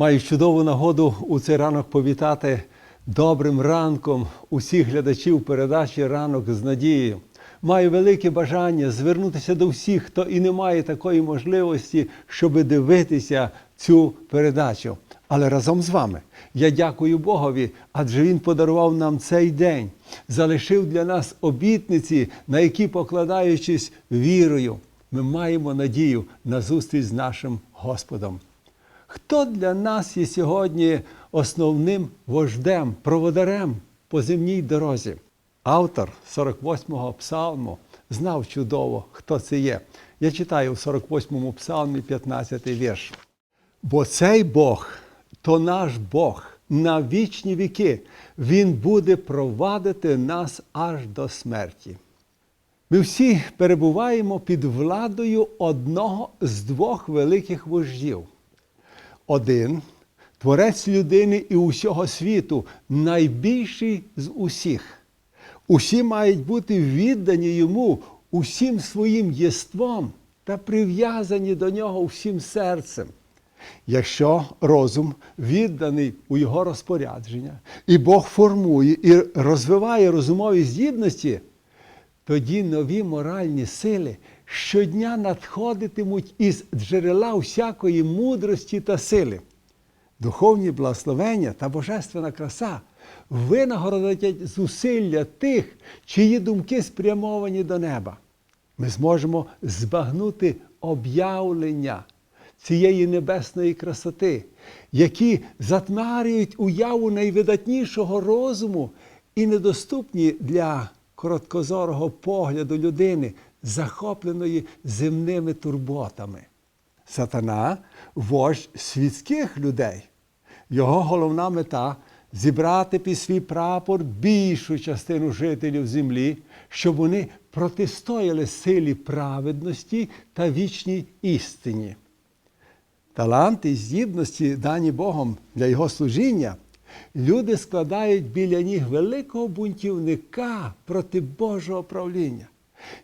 Маю чудову нагоду у цей ранок повітати добрим ранком усіх глядачів передачі Ранок з надією. Маю велике бажання звернутися до всіх, хто і не має такої можливості, щоб дивитися цю передачу. Але разом з вами я дякую Богові, адже Він подарував нам цей день, залишив для нас обітниці, на які, покладаючись вірою, ми маємо надію на зустріч з нашим Господом. Хто для нас є сьогодні основним вождем, проводарем по земній дорозі? Автор 48-го псалму знав чудово, хто це є. Я читаю в 48-му псалмі 15-й вірш. Бо цей Бог то наш Бог на вічні віки. Він буде провадити нас аж до смерті. Ми всі перебуваємо під владою одного з двох великих вождів. Один творець людини і усього світу, найбільший з усіх. Усі мають бути віддані йому усім своїм єством та прив'язані до нього всім серцем. Якщо розум відданий у його розпорядження, і Бог формує і розвиває розумові здібності, тоді нові моральні сили щодня надходитимуть із джерела всякої мудрості та сили. Духовні благословення та божественна краса винагородять зусилля тих, чиї думки спрямовані до неба. Ми зможемо збагнути об'явлення цієї небесної красоти, які затмарюють уяву найвидатнішого розуму і недоступні для короткозорого погляду людини, захопленої земними турботами. Сатана вождь світських людей. Його головна мета зібрати під свій прапор більшу частину жителів землі, щоб вони протистояли силі праведності та вічній істині. Таланти і здібності, дані Богом для Його служіння, люди складають біля ніг великого бунтівника проти Божого правління.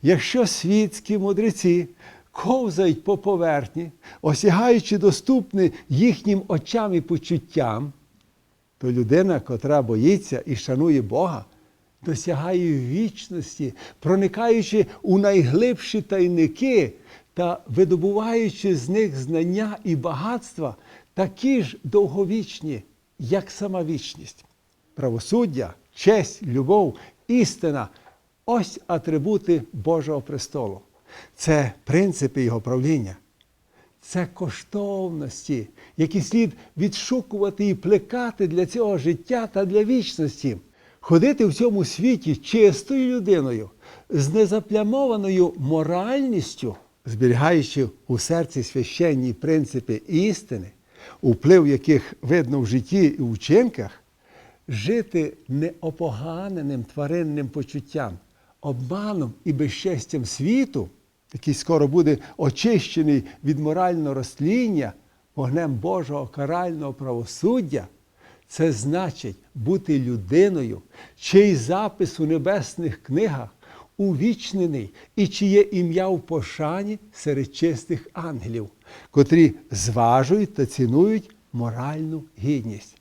Якщо світські мудреці ковзають по поверхні, осягаючи доступне їхнім очам і почуттям, то людина, котра боїться і шанує Бога, досягає вічності, проникаючи у найглибші тайники та видобуваючи з них знання і багатства, такі ж довговічні, як сама вічність. Правосуддя, честь, любов, істина ось атрибути Божого престолу. Це принципи його правління. Це коштовності, які слід відшукувати і плекати для цього життя та для вічності, ходити в цьому світі чистою людиною, з незаплямованою моральністю, зберігаючи у серці священні принципи істини, вплив яких видно в житті і в вчинках, жити неопоганеним тваринним почуттям, обманом і безчестям світу який скоро буде очищений від морального розтління вогнем Божого карального правосуддя, це значить бути людиною, чий запис у небесних книгах увічнений і чиє ім'я в пошані серед чистих ангелів, котрі зважують та цінують моральну гідність.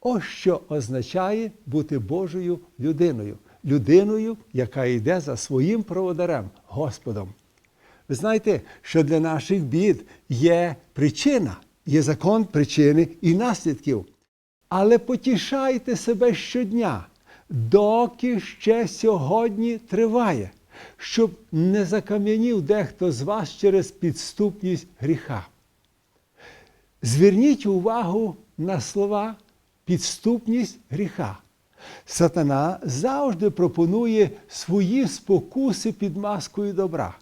Ось що означає бути Божою людиною, людиною, яка йде за своїм проводарем, Господом. Ви знаєте, що для наших бід є причина, є закон причини і наслідків. Але потішайте себе щодня, доки ще сьогодні триває, щоб не закам'янів дехто з вас через підступність гріха. Зверніть увагу на слова підступність гріха. Сатана завжди пропонує свої спокуси під маскою добра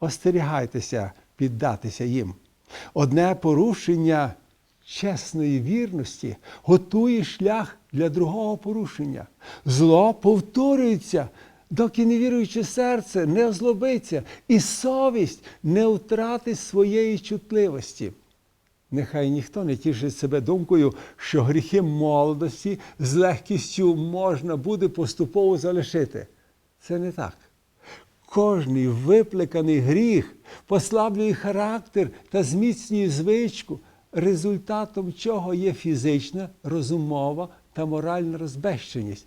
остерігайтеся піддатися їм. Одне порушення чесної вірності готує шлях для другого порушення. Зло повторюється, доки невіруюче серце не озлобиться, і совість не втратить своєї чутливості. Нехай ніхто не тішить себе думкою, що гріхи молодості з легкістю можна буде поступово залишити. Це не так. Кожний виплеканий гріх послаблює характер та зміцнює звичку, результатом чого є фізична, розумова та моральна розбещеність.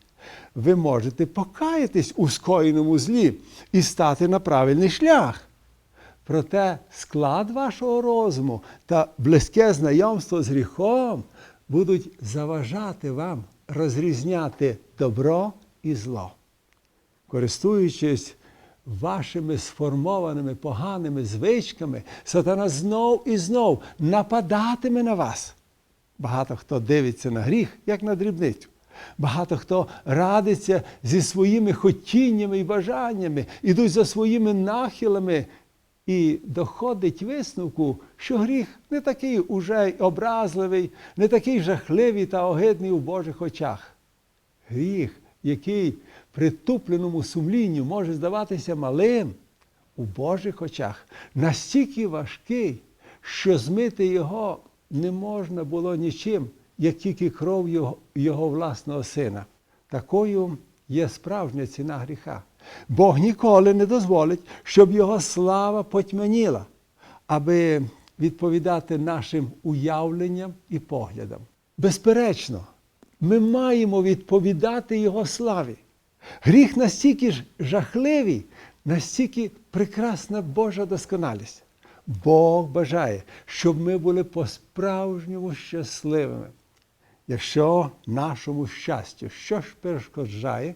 Ви можете покаятись у скоєному злі і стати на правильний шлях. Проте склад вашого розуму та близьке знайомство з гріхом будуть заважати вам розрізняти добро і зло. Користуючись вашими сформованими поганими звичками, сатана знов і знов нападатиме на вас. Багато хто дивиться на гріх, як на дрібницю. Багато хто радиться зі своїми хотіннями і бажаннями, ідуть за своїми нахилами і доходить висновку, що гріх не такий уже образливий, не такий жахливий та огидний у Божих очах. Гріх, який притупленому сумлінню може здаватися малим, у Божих очах настільки важкий, що змити його не можна було нічим, як тільки кров його, його власного сина. Такою є справжня ціна гріха. Бог ніколи не дозволить, щоб його слава потьмяніла, аби відповідати нашим уявленням і поглядам. Безперечно, ми маємо відповідати Його славі. Гріх настільки ж жахливий, настільки прекрасна Божа досконалість. Бог бажає, щоб ми були по-справжньому щасливими. Якщо нашому щастю що ж перешкоджає,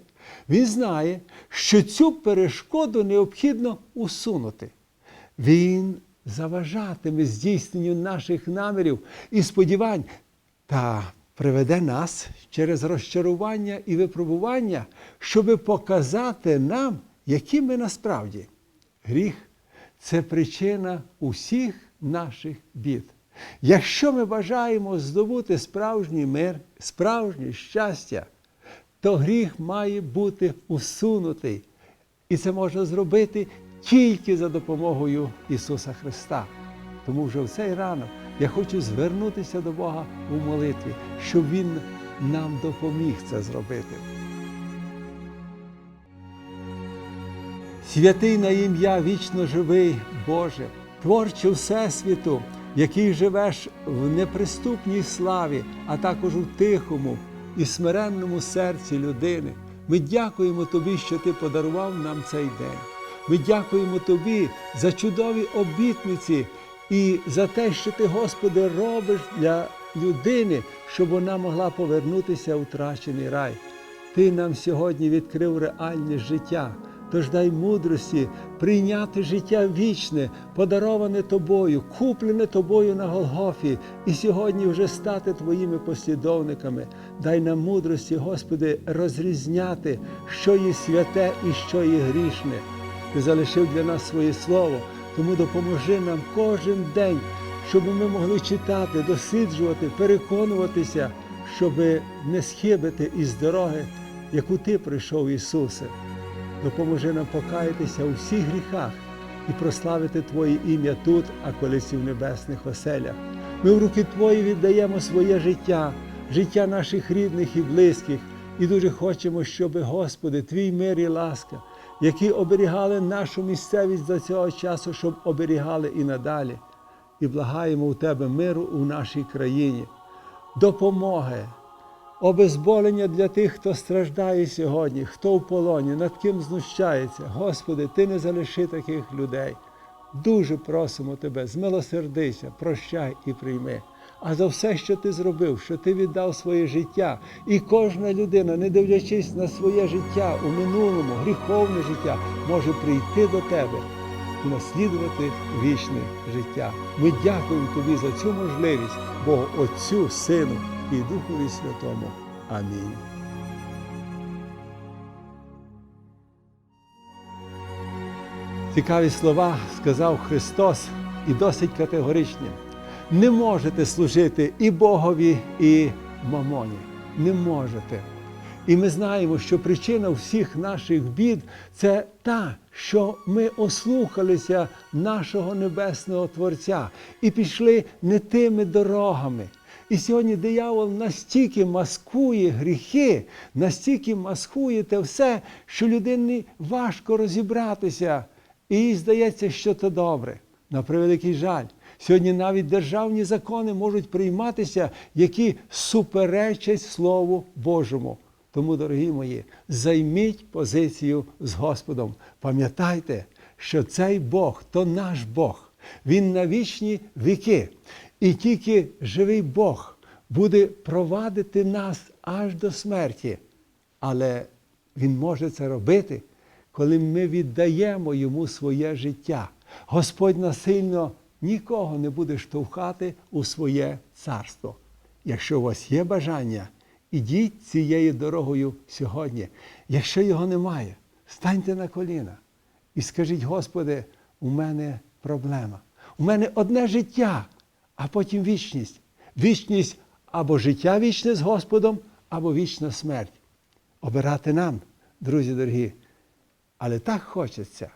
він знає, що цю перешкоду необхідно усунути. Він заважатиме здійсненню наших намірів і сподівань та приведе нас через розчарування і випробування, щоби показати нам, які ми насправді. Гріх це причина усіх наших бід. Якщо ми бажаємо здобути справжній мир, справжнє щастя, то гріх має бути усунутий. І це можна зробити тільки за допомогою Ісуса Христа. Тому вже в цей ранок я хочу звернутися до Бога у молитві, щоб Він нам допоміг це зробити. Святий на ім'я вічно живий, Боже, творче Всесвіту, який живеш в неприступній славі, а також у тихому і смиренному серці людини. Ми дякуємо Тобі, що Ти подарував нам цей день. Ми дякуємо Тобі за чудові обітниці і за те, що Ти, Господи, робиш для людини, щоб вона могла повернутися у втрачений рай. Ти нам сьогодні відкрив реальне життя. Тож дай мудрості прийняти життя вічне, подароване тобою, куплене тобою на Голгофі, і сьогодні вже стати твоїми послідовниками. Дай нам мудрості, Господи, розрізняти, що є святе і що є грішне. Ти залишив для нас своє слово, тому допоможи нам кожен день, щоб ми могли читати, досліджувати, переконуватися, щоб не схибити із дороги, яку Ти прийшов, Ісусе допоможи нам покаятися у всіх гріхах і прославити Твоє ім'я тут, а колись і в небесних оселях. Ми в руки Твої віддаємо своє життя, життя наших рідних і близьких, і дуже хочемо, щоб, Господи, Твій мир і ласка, які оберігали нашу місцевість до цього часу, щоб оберігали і надалі. І благаємо у Тебе миру у нашій країні, допомоги обезболення для тих, хто страждає сьогодні, хто в полоні, над ким знущається. Господи, Ти не залиши таких людей. Дуже просимо Тебе, змилосердися, прощай і прийми. А за все, що ти зробив, що ти віддав своє життя, і кожна людина, не дивлячись на своє життя у минулому, гріховне життя, може прийти до тебе і наслідувати вічне життя. Ми дякуємо тобі за цю можливість, Богу Отцю, Сину і Духові Святому. Амінь. Цікаві слова сказав Христос і досить категоричні. Не можете служити і Богові, і мамоні. Не можете. І ми знаємо, що причина всіх наших бід це та, що ми ослухалися нашого небесного Творця і пішли не тими дорогами. І сьогодні диявол настільки маскує гріхи, настільки маскує те все, що людині важко розібратися. І їй здається, що це добре. На превеликий жаль. Сьогодні навіть державні закони можуть прийматися, які суперечать Слову Божому. Тому, дорогі мої, займіть позицію з Господом. Пам'ятайте, що цей Бог то наш Бог. Він на вічні віки. І тільки живий Бог буде провадити нас аж до смерті. Але Він може це робити, коли ми віддаємо йому своє життя. Господь насильно нікого не буде штовхати у своє царство. Якщо у вас є бажання, ідіть цією дорогою сьогодні. Якщо його немає, станьте на коліна і скажіть, Господи, у мене проблема. У мене одне життя, а потім вічність. Вічність або життя вічне з Господом, або вічна смерть. Обирати нам, друзі дорогі. Але так хочеться,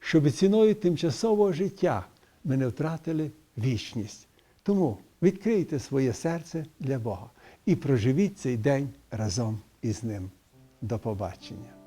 щоб ціною тимчасового життя ми не втратили вічність. Тому відкрийте своє серце для Бога і проживіть цей день разом із ним. До побачення.